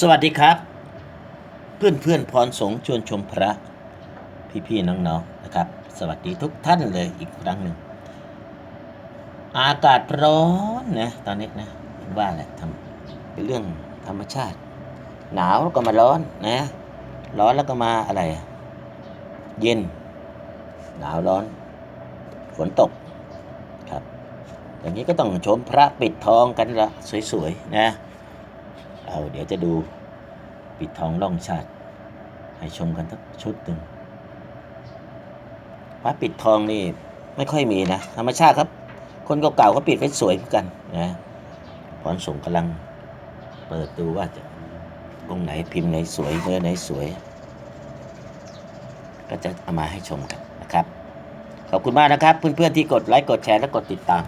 สวัสดีครับ เพื่อนเพื่อนๆพรสงชวนชมพระ พี่ๆน้องๆนะครับ สวัสดีทุกท่านเลยอีกครั้งหนึ่ง อากาศร้อนนะตอนนี้นะว่าแหละทำเป็นเรื่องธรรมชาติ หนาวแล้วก็มาร้อนนะร้อนแล้วก็มาอะไร เย็น หนาวร้อน ฝนตกครับ อย่างนี้ก็ต้องชมพระปิดทองกันละสวยๆนะ เอาเดี๋ยวจะดูปิดทองล่องชาติ ให้ชมกันทั้งชุดหนึ่งพระปิดทองนี่ไม่ค่อยมีนะ ธรรมชาติครับ คนเก่าๆก็ปิดไว้สวยเหมือนกันนะพรส่งกำลังเปิดดูว่าจะองไหนพิมพ์ไหนสวยเนื้อไหนสวย ก็จะเอามาให้ชมกันนะครับ ขอบคุณมากนะครับ เพื่อนๆที่กดไลค์กดแชร์และกดติดตาม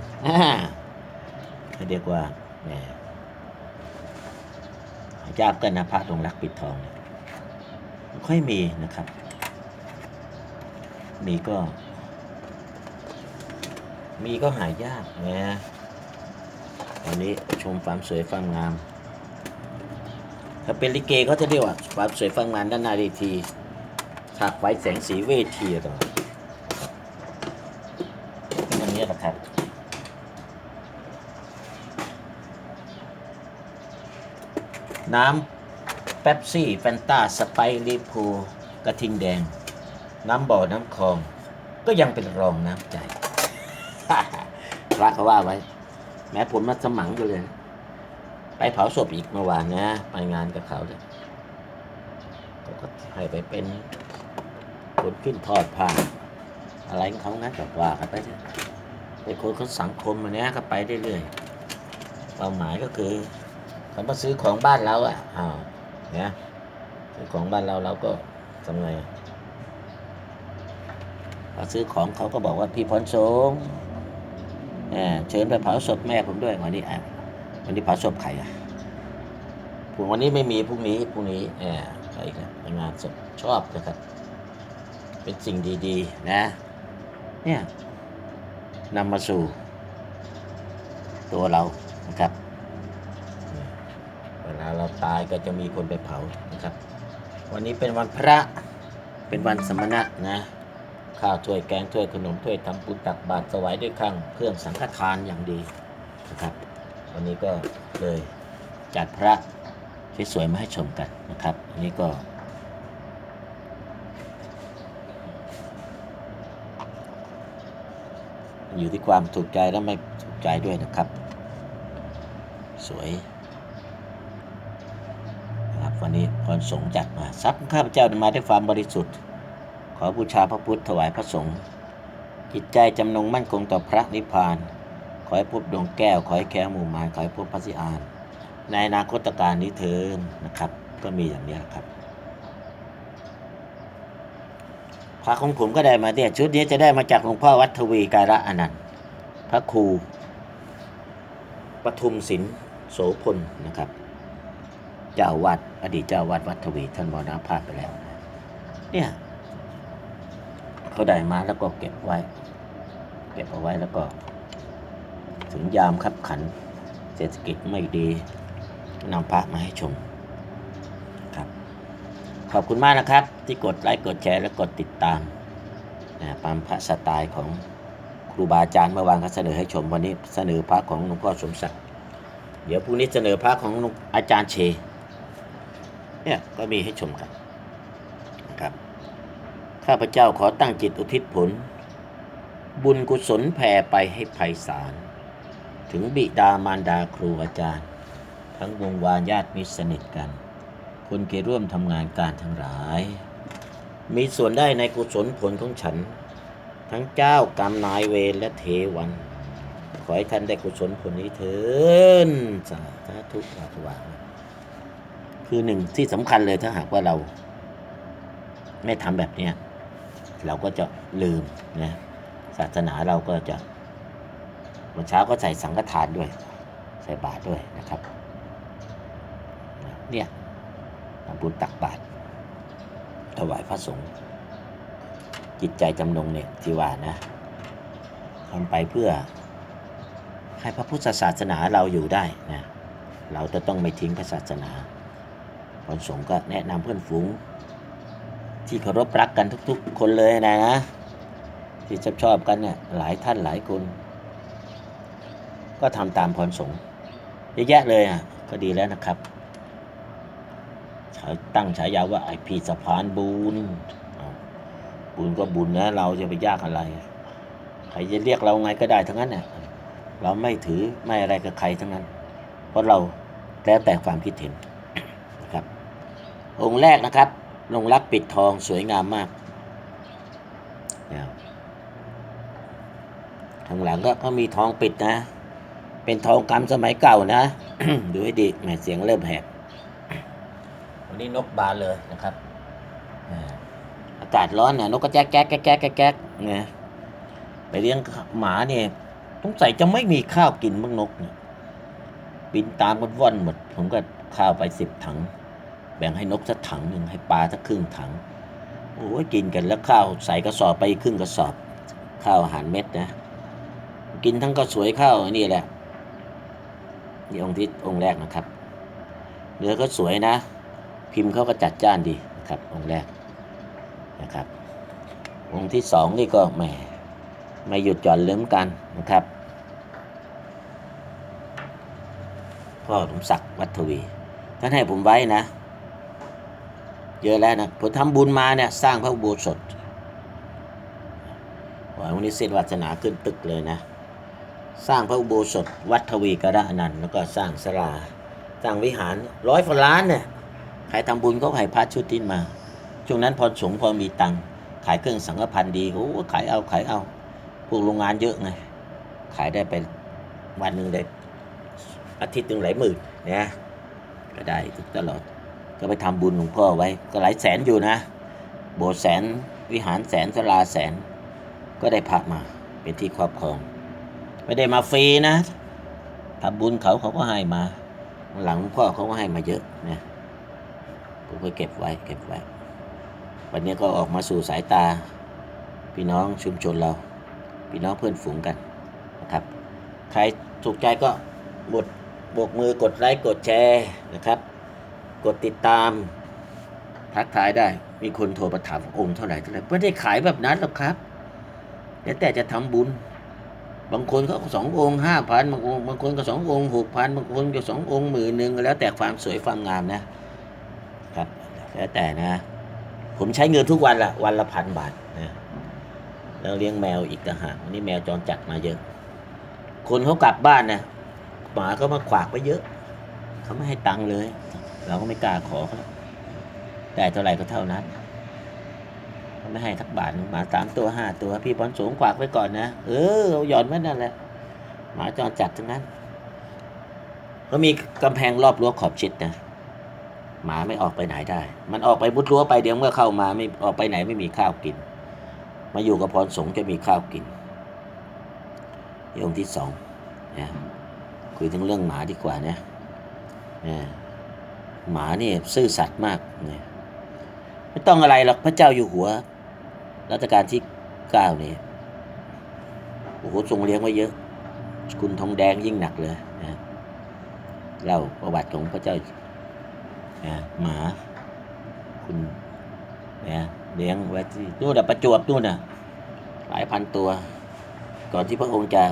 เรียกว่า แหมยากันนะพระลงรักปิดทองเนี่ยค่อยมีนะครับ มีก็ มีก็หายากนะวันนี้ชมความสวยความงาม ถ้าเป็นลิเกเขาจะเรียกว่าความสวยความงามด้านหน้าเวทีฉากไฟแสงสีเวทีต่างเป็นอย่างนี้แหละครับ น้ำเป๊ปซี่แฟนตาสไปริพูกระทิงแดง น้ำบ่อน้ำคลอง ก็ยังเป็นรองน้ำใจพระเขาว่าไว้ แม้ผลมาสมังกันเลย ไปเผาศพอีกเมื่อวานนะ ไปงานกับเขาเลยเขาก็ให้ไปเป็นคนขึ้นทอดผ้าอะไรของเขางั้นกับว่ากันไปเถอะเป็นคนเขาสังคมอันเนี้ยก็ไปเรื่อยๆเป้าหมายก็คือ เขามาซื้อของบ้านเราอะอ้าวเนี่ยซื้อของบ้านเราเราก็ทำไงอะพอซื้อของเขาก็บอกว่าพี่พรสงฆ์เอ่อเชิญไปเผาศพแม่ผมด้วยวันนี้อะวันนี้เผาศพใครอะพรุ่งวันนี้ไม่มีพรุ่งนี้พรุ่งนี้เออใครกันไปงานศพชอบนะครับ เป็นสิ่งดีๆ นะ เนี่ยนำมาสู่ตัวเรานะครับเวลาเรา ตายก็จะมีคนไปเผานะครับ วันนี้เป็นวันพระเป็นวันสมณะนะข้าวถ้วยแกงถ้วยขนมถ้วยทำปุญตักบาตรถวายด้วยข้างเครื่องสังฆทานอย่างดีนะครับ วันนี้ก็เลยจัดพระสวยๆมาให้ชมกันนะครับอันนี้ก็อยู่ที่ความถูกใจและไม่ถูกใจด้วยนะครับ สวย วันนี้พรสงฆ์จัดมาทรัพย์ข้าพเจ้ามาด้วยความบริสุทธิ์ ขอบูชาพระพุทธถวายพระสงฆ์จิตใจจำนงมั่นคงต่อพระนิพพาน ขอให้พบดวงแก้ว ขอให้แค้วหมู่มารขอให้พบพระสิอาน ในอนาคตการนี้เทินนะครับ ก็มีอย่างนี้ครับพระของผมก็ได้มาเนี่ยชุดนี้จะได้มาจากหลวงพ่อวัดทวีการะอนันต์พระครูปทุมศิลโสพลนะครับ เจ้าวัด อดีตเจ้าวัดวัดทวีท่านมรณภาพไปแล้วนะเนี่ยเขาได้มาแล้วก็เก็บไว้ เก็บเอาไว้แล้วก็ ถึงยามคับขัน เศรษฐกิจไม่ดีนำพระมาให้ชมครับ ขอบคุณมากนะครับ ที่กดไลค์กดแชร์และกดติดตามนะตามพระสไตล์ของครูบาอาจารย์เมื่อวานเขาเสนอให้ชมวันนี้เสนอพระของหลวงพ่อสมศักดิ์เดี๋ยวพรุ่งนี้เสนอพระของหลวงอาจารย์เช เนี่ยก็มีให้ชมกันนะครับ ข้าพเจ้าขอตั้งจิตอุทิศผล บุญกุศลแผ่ไปให้ไพศาล ถึงบิดามารดาครูอาจารย์ ทั้งวงวานญาติมิตรสนิทกัน คนเกี่ยวร่วมทำงานการทั้งหลาย มีส่วนได้ในกุศลผลของฉัน ทั้งเจ้ากรรมนายเวรและเทวันขอให้ท่านได้กุศลผลนี้เถินสาธุสาธุวา คือหนึ่งที่สำคัญเลยถ้าหากว่าเราไม่ทำแบบเนี้ยเราก็จะลืมนะศาสนาเราก็จะวันเช้าก็ใส่สังฆทานด้วย ใส่บาตรด้วยนะครับ เนี่ยทำบุญตักบาตรถวายพระสงฆ์จิตใจจำนงเนี่ยที่ว่านะทำไปเพื่อให้พระพุทธศาสนาเราอยู่ได้นะเราจะต้องไม่ทิ้งพระศาสนา พรสงฆ์ก็แนะนำเพื่อนฝูง ที่เคารพรักกันทุก ๆ คนเลยนะนะ ที่ชอบชอบกันเนี่ยหลายท่านหลายคน ก็ทำตามพรสงฆ์เยอะแยะเลยอะก็ดีแล้วนะครับเขาตั้งฉายาว่าไอพีสะพานบุญบุญก็บุญนะ เราจะไปยากอะไร ใครจะเรียกเราไงก็ได้ทั้งนั้นเนี่ยเราไม่ถือไม่อะไรกับใครทั้งนั้น เพราะเราแล้วแต่ความคิดเห็น องค์แรกนะครับลงรักปิดทองสวยงามมากนะครับข้างหลังก็เขามีทองปิดนะ เป็นทองคำสมัยเก่านะ ดูให้ดีแหมเสียงเริ่มแหบวันนี้นกบานเลยนะครับอ่าอากาศร้อนเนี่ยนกก็แจ๊กแก๊กแก๊กแก๊กแก๊กแก๊กนะไปเลี้ยงหมาเนี่ยต้องใส่จะไม่มีข้าวกินบ้างนกเนี่ยบินตามกันว่อนหมด ผมก็ข้าวไปสิบถัง แบ่งให้นกสักถังหนึ่งให้ปลาสักครึ่งถังโอ้ยกินกันแล้วข้าวใส่กระสอบไปครึ่งกระสอบ ข้าวอาหารเม็ดนะ กินทั้งก็สวยข้าวนี่แหละนี่องค์ที่องค์แรกนะครับเนื้อก็สวยนะ พิมพ์เขาก็จัดจ้านดีนะครับ องค์แรกนะครับ องค์ที่สองนี่ก็แหมไม่หยุดหย่อนเลื่อมกันนะครับพ่อสมศักดิ์วัฒวีท่านให้ผมไว้นะ เยอะแล้วนะผมทำบุญมาเนี่ยสร้างพระอุโบสถวันนี้เส้นวาสนาขึ้นตึกเลยนะ สร้างพระอุโบสถ วัดทวีกระอนันต์แล้วก็สร้างศาลาสร้างวิหารร้อยฝล้านเนี่ยใครทำบุญก็ให้พระชุดทินมา ช่วงนั้นพอสงพอมีตังค์ขายเครื่องสังฆพันธ์ดีโอ้ขายเอาขายเอา พวกโรงงานเยอะไงขายได้เป็นวันหนึ่งได้อาทิตย์หนึ่งหลายหมื่นนะก็ได้ตลอด ก็ไปทำบุญหลวงพ่อไว้ ก็หลายแสนอยู่นะ โบสถ์แสนวิหารแสนศาลาแสน ก็ได้พระมาเป็นที่ครอบครอง ไม่ได้มาฟรีนะทำบุญเขาเขาก็ให้มา หลังหลวงพ่อเขาก็ให้มาเยอะนะผมก็เก็บไว้เก็บไว้ วันนี้ก็ออกมาสู่สายตา พี่น้องชุมชนเรา พี่น้องเพื่อนฝูงกันนะครับ ใครถูกใจก็บดบกมือกดไลค์กดแชร์นะครับ กดติดตาม ทักทายได้ มีคนโทรมาถามองค์เท่าไหร่เท่าไหร่ไม่ได้ขายแบบนั้นหรอกครับแล้วแต่จะทำบุญ บางคนเขาก็สององค์ห้าพันบางองค์บางคนก็สององค์หกพันบางคนก็สององค์หมื่นหนึ่งแล้วแต่ความสวยความงามนะครับ แล้วแต่นะ ผมใช้เงินทุกวันละวันละพันบาทนะแล้วเลี้ยงแมวอีกต่างหากวันนี้แมวจรจัดมาเยอะ คนเขากลับบ้านนะหมาก็มาขวากไปเยอะ เขาไม่ให้ตังค์เลย เราก็ไม่กล้าขอเขาได้เท่าไหร่ก็เท่านั้นเขาไม่ให้ทักบาทหมาสามตัวห้าตัวพี่บอลสูงขวากไว้ก่อนนะเออหย่อนไว้นั่นแหละหมาจรจัดทั้งนั้นเขามีกำแพงรอบรั้วขอบชิดนะหมาไม่ออกไปไหนได้ มันออกไปบุดรั้วไปเดี๋ยวเมื่อเข้ามาไม่ออกไปไหนไม่มีข้าวกิน มาอยู่กับพรสงฆ์จะมีข้าวกินยองค์ที่สองนะคุยถึงเรื่องหมาดีกว่านะนะ หมานี่ซื่อสัตย์มากเนะไม่ต้องอะไรหรอกพระเจ้าอยู่หัว รัชกาลที่เก้านี่โอ้โหทรงเลี้ยงไว้เยอะ คุณทองแดงยิ่งหนักเลยนะเล่าประวัติของพระเจ้านะหมา คุณนะเลี้ยงไว้ที่นู่นนะประจวบนู่นนะหลายพันตัว ก่อนที่พระองค์จะ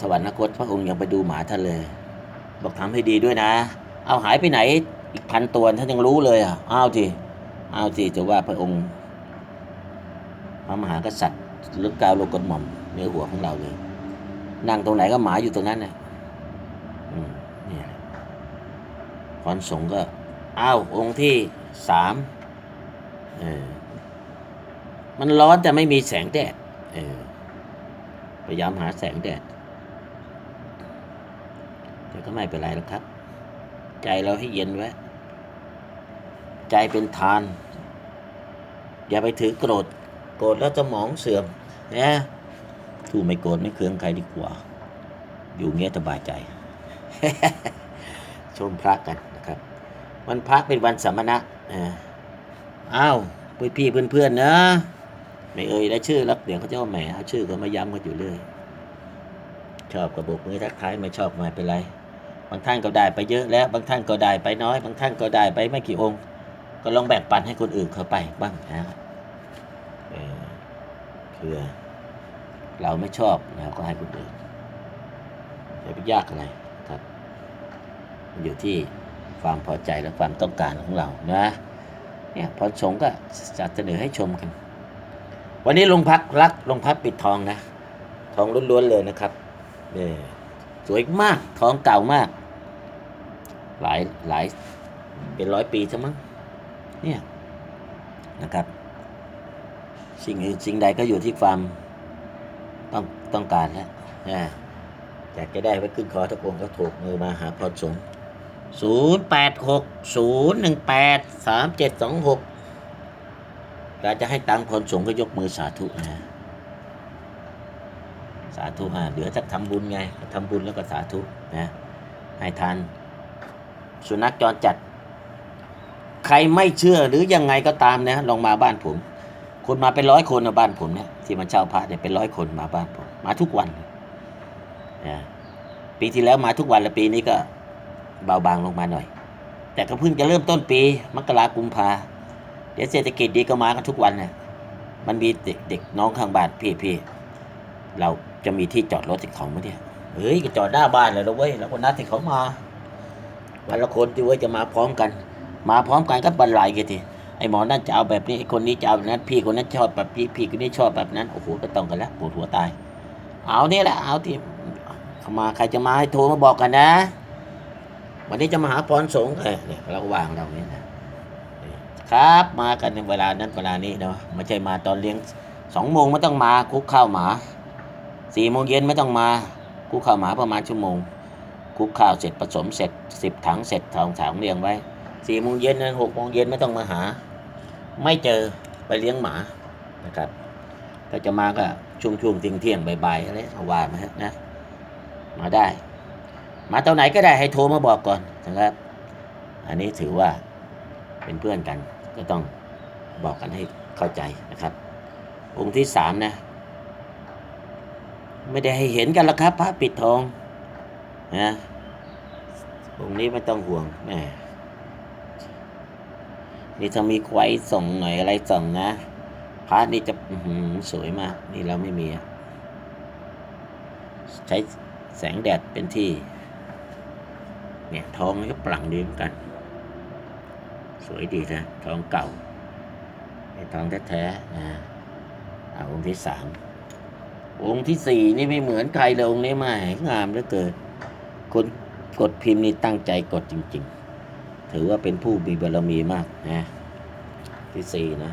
สวรรคตพระองค์ยังไปดูหมาท่านเลย บอกทำให้ดีด้วยนะ เอาหายไปไหนอีกพันตัวท่านยังรู้เลยอะอ้าวทีอ้าวทีจะว่าพระองค์พระมหากษัตริย์ลึกกาวโลกกฎหม่อมเนื้อหัวของเราเลยนั่งตรงไหนก็หมาอยู่ตรงนั้นนะอืมเนี่ยพรสงก็อ้าวองค์ที่สามเออมันร้อนแต่ไม่มีแสงแดดเออพยายามหาแสงแดดแต่ก็ไม่เป็นไรหรอกครับ ใจเราให้เย็นไว้ ใจเป็นทาน อย่าไปถือโกรธ โกรธแล้วจะมองเสื่อมนะทูไม่โกรธไม่เคืองใครดีกว่า อยู่เงี้ยสบายใจ ชมพระกันนะครับ วันพระเป็นวันสามณะอ่าอ้าวพี่พี่เพื่อนๆนะ ไม่เอ่ยได้ชื่อแล้วเดี๋ยวเขาจะว่าแหมเอาชื่อก็มาย้ำกันอยู่เรื่อย ชอบกระบอกมือทักทายไม่ชอบไม่เป็นไร บางท่านก็ได้ไปเยอะแล้ว บางท่านก็ได้ไปน้อย บางท่านก็ได้ไปไม่กี่องค์ ก็ลองแบ่งปันให้คนอื่นเขาไปบ้างนะคือเราไม่ชอบเราก็ให้คนอื่นอย่าไปยากอะไรครับ อยู่ที่ความพอใจและความต้องการของเรานะ เนี่ยพอสงก็จะเสนอให้ชมกัน วันนี้ลงพักรักลงพักปิดทองนะ ทองล้วนๆเลยนะครับเนี่ย สวยมากทองเก่ามาก หลายหลายเป็นร้อยปีใช่มั้งเนี่ยนะครับ สิ่งอื่นสิ่งใดก็อยู่ที่ความต้องต้องการแล้วนะอยากจะได้ไว้ขึ้นคอตะโกนก็ถูกมือมาหาพรสงศูนย์แปดหกศูนย์หนึ่งแปดสามเจ็ดสองหกเราจะให้ตังค์พรสงก็ยกมือสาธุนะ สาธุอ่าเหลือจากทำบุญไงทำบุญแล้วก็สาธุนะให้ทานสุนัขจรจัด ใครไม่เชื่อหรือยังไงก็ตามนะลองมาบ้านผม คนมาเป็นร้อยคนนะบ้านผมเนี่ยที่มาเช่าพระเนี่ยเป็นร้อยคนมาบ้านผม มาทุกวันนะปีที่แล้วมาทุกวันแล้วปีนี้ก็เบาบางลงมาหน่อย แต่ก็เพิ่งจะเริ่มต้นปี มกรากุมภาเดี๋ยวเศรษฐกิจดีก็มากันทุกวันนะมันมีเด็กเด็กน้องข้างบ้านพี่พี่ เราจะมีที่จอดรถที่เขาไหมเนี่ยเฮ้ยก็จอดหน้าบ้านเลยนะเว้ยแล้วก็นัดที่เขามาวันละคนที่เว้ยจะมาพร้อมกัน มาพร้อมกันก็บรรลัยกันทีไอหมอนั่นจะเอาแบบนี้ไอคนนี้จะเอาแบบนั้น พี่คนนั้นชอบแบบนี้พี่คนนี้ชอบแบบนั้นโอ้โหก็ต้องกันแล้วปวดหัวตาย เอาเนี่ยแหละเอาที่เขามาใครจะมาให้โทรมาบอกกันนะ วันนี้จะมาหาพรสงฆ์เออเนี่ยเราก็วางเราเนี่ยนะครับมากันในเวลานั้นเวลานี้เนาะไม่ใช่มาตอนเลี้ยงสองโมงไม่ต้องมาคุกข้าวหมา สี่โมงเย็นไม่ต้องมาคุกข้าวหมาประมาณชั่วโมงคุกข้าวเสร็จผสมเสร็จสิบถังเสร็จทองถังเรียงไว้สี่โมงเย็นนั้นหกโมงเย็นไม่ต้องมาหา ไม่เจอไปเลี้ยงหมานะครับถ้าจะมาก็ช่วงช่วงเที่ยงเที่ยงบ่ายๆอะไรเอาว่ามานะมาได้ มาตอนไหนก็ได้ให้โทรมาบอกก่อนนะครับ อันนี้ถือว่าเป็นเพื่อนกันก็ต้องบอกกันให้เข้าใจนะครับองค์ที่สามนะ ไม่ได้ให้เห็นกันแล้วครับพระปิดทองนะองค์นี้ไม่ต้องห่วงแหมนี่ถ้ามีไขว้ส่องหน่อยอะไรส่องนะพระนี่จะสวยมาก นี่เราไม่มี ใช้แสงแดดเป็นที่ เนี่ยทองก็ปลั่งดีเหมือนกัน สวยดีนะทองเก่าทองแท้ๆนะเอาองค์ที่สาม องค์ที่สี่นี่ไม่เหมือนใครเลยองค์นี้ไม่งามเหลือเกินคนกดพิมพ์นี่ตั้งใจกดจริง ๆ ถือว่าเป็นผู้มีบารมีมากนะที่สี่นะ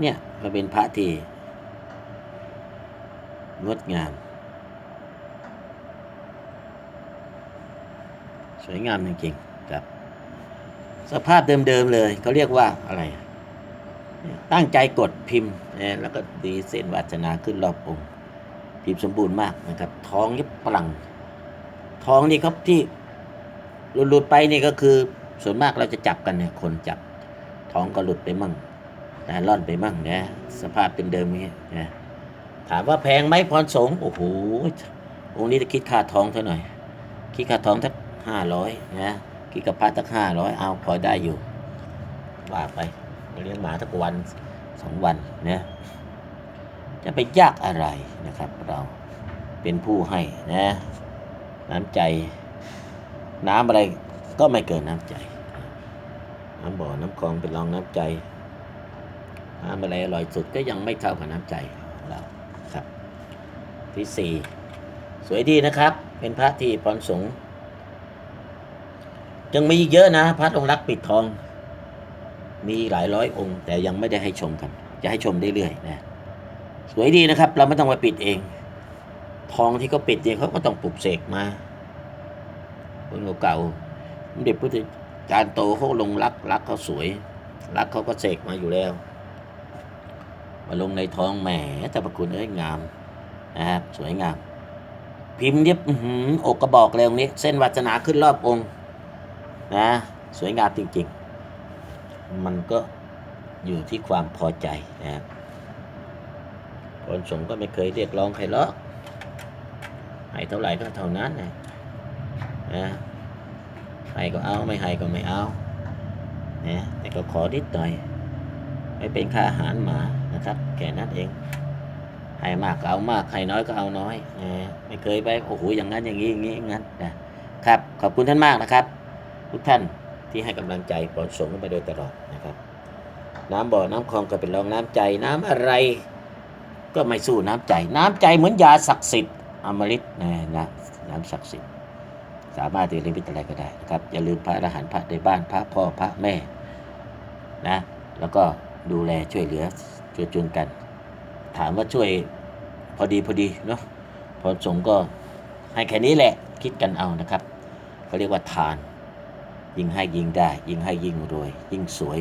เนี่ยมันเป็นพระที่งดงาม สวยงามจริงๆครับ สภาพเดิมๆเลยเขาเรียกว่าอะไร ตั้งใจกดพิมพ์ นะแล้วก็ดีเส้นวัฒนาขึ้นรอบองค์พิมพ์สมบูรณ์มากนะครับ ท้องยิบปลัง ท้องนี่ครับที่หลุดไปนี่ก็คือส่วนมากเราจะจับกันเนี่ยคนจับท้องก็หลุดไปมั่งนะล่อนไปมั่งนะสภาพเป็นเดิมอย่างนี้นะถามว่าแพงไหมพรสงโอ้โหองค์นี้จะคิดค่าท้องเท่าหน่อย คิดค่าท้องสักห้าร้อยนะคิดกับพระสักห้าร้อยเอาพอได้อยู่ว่าไปเลี้ยงหมาสักวัน สองวันนี่ยจะไปยากอะไรนะครับเราเป็นผู้ให้นะน้ำใจ น้ำอะไรก็ไม่เกินน้ำใจ น้ำบ่อน้ำคลองเป็นรองน้ำใจน้ำอะไรอร่อยสุดก็ยังไม่เท่ากับน้ำใจของเราครับ ที่สี่สวยดีนะครับ เป็นพระที่พรสงฆ์ยังมีเยอะนะ พระองค์รักปิดทอง มีหลายร้อยองค์ แต่ยังไม่ได้ให้ชมกัน จะให้ชมได้เรื่อยนะสวยดีนะครับ เราไม่ต้องมาปิดเอง ทองที่เขาปิดเนี่ยเขาก็ต้องปลุกเสกมาคนเก่าๆเด็กพุทธจารย์โตเขาลงรักรักเขาสวย รักเขาก็เสกมาอยู่แล้ว มาลงในทองแหมแต่ประคุณเอ้ยงามนะครับสวยงาม พิมพ์เย็บอื้อหืออกกระบอกเลยตรงนี้ เส้นวัฒนาขึ้นรอบองค์นะ สวยงามจริง ๆ มันก็อยู่ที่ความพอใจนะครับคนสงก็ไม่เคยเรียกร้องใครหรอกให้เท่าไหร่ก็เท่านั้นนะนะให้ก็เอาไม่ให้ก็ไม่เอานะแต่ก็ขอนิดหน่อย ไม่เป็นค่าอาหารหมานะครับ แค่นั้นเองให้มากก็เอามากให้น้อยก็เอาน้อยนะไม่เคยไปโอ้โหอย่างนั้นอย่างนี้อย่างนี้อย่างนั้นนะครับขอบคุณท่านมากนะครับ ทุกท่าน ที่ให้กำลังใจผลส่งกันมาโดยตลอดนะครับ น้ำบ่อน้ำคลองก็เป็นรองน้ำใจ น้ำอะไรก็ไม่สู้น้ำใจ น้ำใจเหมือนยาศักดิ์สิทธิ์อมฤตนะนะน้ำศักดิ์สิทธิ์สามารถที่จะเรียนพิจารณาก็ได้นะครับ อย่าลืมพระอรหันต์พระในบ้านพระพ่อพระแม่นะแล้วก็ดูแลช่วยเหลือช่วยจุนกัน ถามว่าช่วยพอดีพอดีเนาะพอสงฆ์ก็ให้แค่นี้แหละคิดกันเอานะครับเขาเรียกว่าทาน ยิ่งให้ยิ่งได้ ยิ่งให้ยิ่งรวย ยิ่งสวย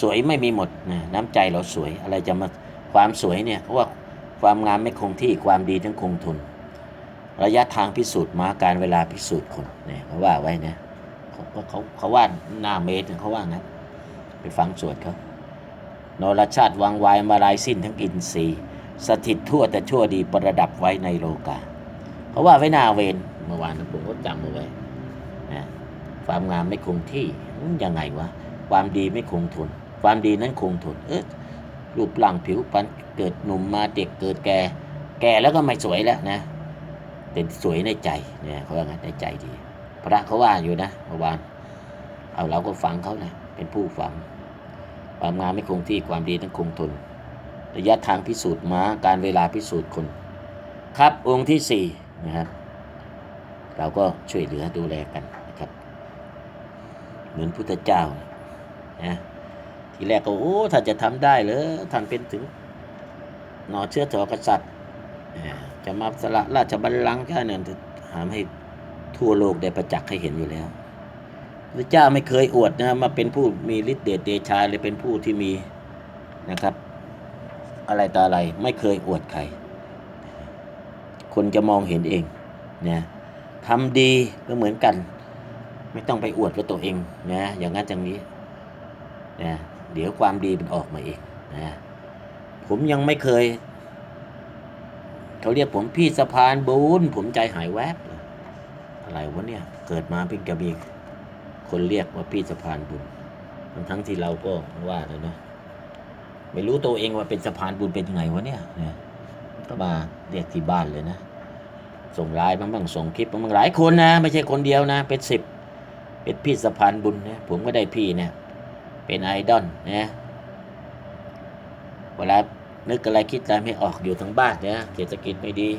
สวยไม่มีหมดนะน้ำใจเราสวยอะไรจะมาความสวยเนี่ยเพราะว่าความงามไม่คงที่ความดีทั้งคงทนระยะทางพิสูจน์มาการเวลาพิสูจน์คนเนี่ยเขาว่าไว้นะเขาเขาเขาเขาว่าหน้าเมตรเขาว่างั้นไปฟังสวดเขานรชาติวังวายมาลายสิ้นทั้งอินทรีย์ สถิตทั่วแต่ชั่วดีประดับไว้ในโลกาเขาว่าไว้หน้าเวนเมื่อวานผมก็จำเอาไว้นะ ความงามไม่คงที่ยังไงวะความดีไม่คงทน ความดีนั้นคงทน เออรูปร่างผิวพรรณเกิดหนุ่มมาเด็กเกิดแก่ แก่แล้วก็ไม่สวยแล้วนะแต่สวยในใจเนี่ยเขาว่างั้นในใจดี พระเขาว่าอยู่นะเมื่อวานเอาเราก็ฟังเขานะเป็นผู้ฟัง ความงามไม่คงที่ความดีนั้นคงทนระยะทางพิสูจน์ม้าการเวลาพิสูจน์คน ครับองค์ที่สี่นะครับ เราก็ช่วยเหลือดูแลกัน เหมือนพุทธเจ้านะทีแรกก็โอ้ถ้าจะทำได้เลยท่านเป็นถึงหนอเชื้อถอกษัตริย์จะมาสละราชบัลลังก์แค่นั้นหามให้ทั่วโลกได้ประจักษ์ให้เห็นอยู่แล้วพระเจ้าไม่เคยอวดนะมาเป็นผู้มีฤทธิ์เดชเดชาเลยเป็นผู้ที่มีนะครับ อะไรต่ออะไรไม่เคยอวดใคร คนจะมองเห็นเองนะทำดีก็เหมือนกัน ไม่ต้องไปอวดว่าตัวเองนะอย่างนั้นอย่างนี้นะเดี๋ยวความดีมันออกมาเองนะผมยังไม่เคยเขาเรียกผมพี่สะพานบุญผมใจหายแวบอะไรวะเนี่ยเกิดมาเพิ่งจะมีคนเรียกว่าพี่สะพานบุญทั้งทั้งที่เราก็ว่าเลยนะไม่รู้ตัวเองว่าเป็นสะพานบุญเป็นยังไงวะเนี่ยนะก็มาเรียกที่บ้านเลยนะ ส่งไลน์บ้างบ้างส่งคลิปบ้างหลายคนนะ ไม่ใช่คนเดียวนะ เป็นสิบ เป็นพี่สะพานบุญนะผมก็ได้พี่เนี่ยเป็นไอดอลนะเวลานึกอะไรคิดอะไรไม่ออกอยู่ทั้งบ้านเนี่ยเศรษฐกิจไม่ดี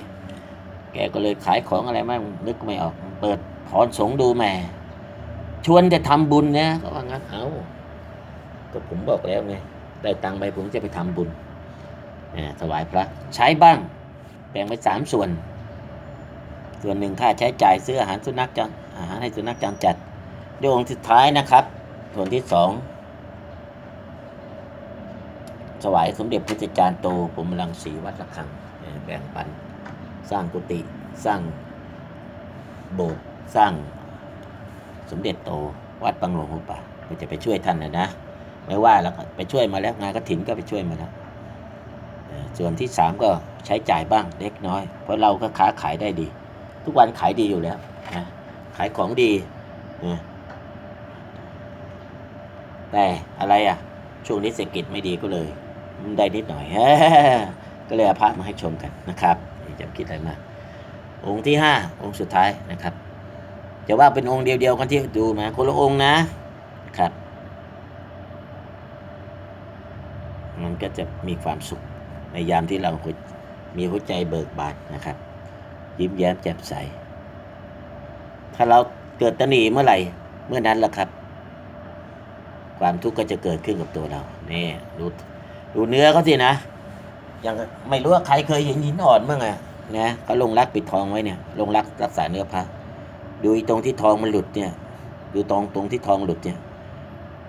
แกก็เลยขายของอะไรไม่นึกไม่ออก เปิดถอนสงดูแหม่ชวนจะทำบุญนะก็ว่างั้นเอาก็ผมบอกแล้วไงได้ตังค์ไปผมจะไปทำบุญถวายพระใช้บ้าง แบ่งไปสามส่วน ส่วนหนึ่งค่าใช้จ่ายซื้ออาหารสุนัขจรอาหารให้สุนัขจรจัด ดวงสุดท้ายนะครับส่วนที่สองถวายสมเด็จพระจารย์โตผมลังสีวัดระฆังแบ่งปัน สร้างกุฏิสร้างโบสถ์สร้างสมเด็จโตวัดปังหลวงหัวป่าก็จะไปช่วยท่านนะนะไม่ว่าแล้วไปช่วยมาแล้วงานกฐินก็ไปช่วยมาแล้วส่วนที่สามก็ใช้จ่ายบ้างเล็กน้อย เพราะเราก็ค้าขายได้ดี ทุกวันขายดีอยู่แล้วนะขายของดีนะ แต่อะไรอะ ช่วงนี้เศรษฐกิจไม่ดีก็เลยได้นิดหน่อย ก็เลยเอาพระมาให้ชมกันนะครับย่าจะคิดอะไรมากองค์ที่ห้าองค์สุดท้ายนะครับจะว่าเป็นองค์เดียวๆกันที่ดูมาคนละองค์นะครับ มันก็จะมีความสุขในยามที่เรามีหัวใจเบิกบานนะครับ ยิ้มแย้มแจ่มใส ถ้าเราเกิดตะหนีเมื่อไหร่ เมื่อนั้นแหละครับ ความทุกข์ก็จะเกิดขึ้นกับตัวเรานี่ดูดูเนื้อเขาสินะยังไม่รู้ว่าใครเคยเห็นหินอ่อนบ้างอะนะเขาลงรักปิดทองไว้เนี่ย ลงรักรักษาเนื้อพระดูตรงที่ทองมันหลุดเนี่ย ดูตรงตรงที่ทองหลุดเนี่ย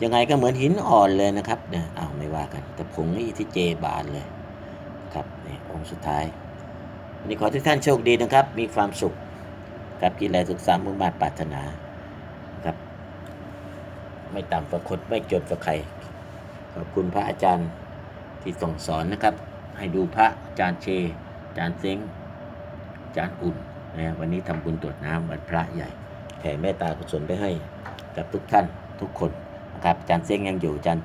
ยังไงก็เหมือนหินอ่อนเลยนะครับเนี่ยอ้าวไม่ว่ากัน แต่ผงนี่ที่เจบานเลยครับนี่องค์สุดท้ายนนี้ขอทุกท่านโชคดีนะครับ มีความสุขกับกินอะไรสุขสามมุ่งมาตรปรารถนา ไม่ต่ำกว่าคนไม่จนกว่าใคร ขอบคุณพระอาจารย์ที่ส่งสอนนะครับ ให้ดูพระอาจารย์เช อาจารย์เซ้งอาจารย์อุ่นนะวันนี้ทำบุญตรวจน้ำวันพระใหญ่ แผ่เมตตากุศลไปให้กับทุกท่านทุกคนนะครับอาจารย์เซ้งยังอยู่อาจารย์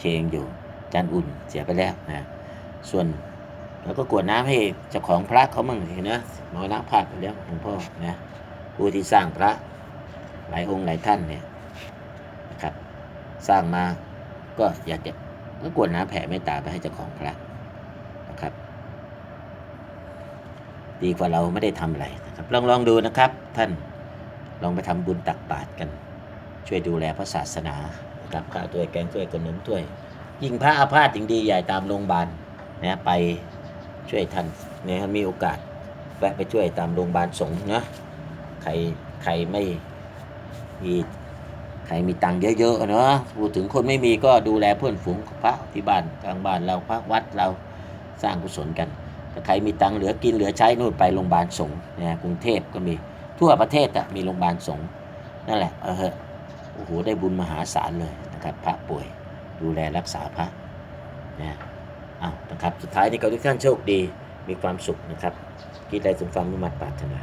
เชยังอยู่อาจารย์อุ่นเสียไปแล้วนะส่วนเราก็กวดน้ำให้เจ้าของพระเขามั่งเห็นนะมรณภาพไปแล้วหลวงพ่อนะผู้ที่สร้างพระหลายองค์หลายท่านเนี่ย สร้างมาก็อยากจะก็กวดน้ำแผ่เมตตาไปให้เจ้าของพระนะครับ ดีกว่าเราไม่ได้ทำอะไรนะครับ ลองลองดูนะครับ ท่านลองไปทำบุญตักบาตรกัน ช่วยดูแลพระศาสนานะครับข้าวถ้วยแกงถ้วยขนมถ้วย ยิ่งพระอาพาธยิ่งดีใหญ่ตามโรงพยาบาลนะไปช่วยท่านเนี่ยมีโอกาสแวะไปช่วยตามโรงพยาบาลสงฆ์นะใครใครไม่มี ใครมีตังค์เยอะๆเนาะพูดถึงคนไม่มีก็ดูแลเพื่อนฝูงพระที่บ้านกลางบ้านเราพระวัดเราสร้างกุศลกันถ้าใครมีตังค์เหลือกินเหลือใช้นู่นไปโรงพยาบาลสงฆ์นะกรุงเทพก็มีทั่วประเทศอะมีโรงพยาบาลสงฆ์นั่นแหละเออโอ้โหได้บุญมหาศาลเลยนะครับ พระป่วย ดูแลรักษาพระนะเอานะครับสุดท้ายนี้ก็ทุกท่านโชคดีมีความสุขนะครับคิดอะไรสมความมุ่งมั่นปรารถนา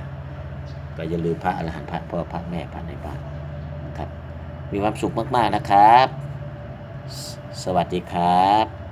ก็อย่าลืมพระอรหันต์พระพ่อพระแม่พระในบ้านนะครับ มีความสุขมาก ๆ นะครับสสวัสดีครับ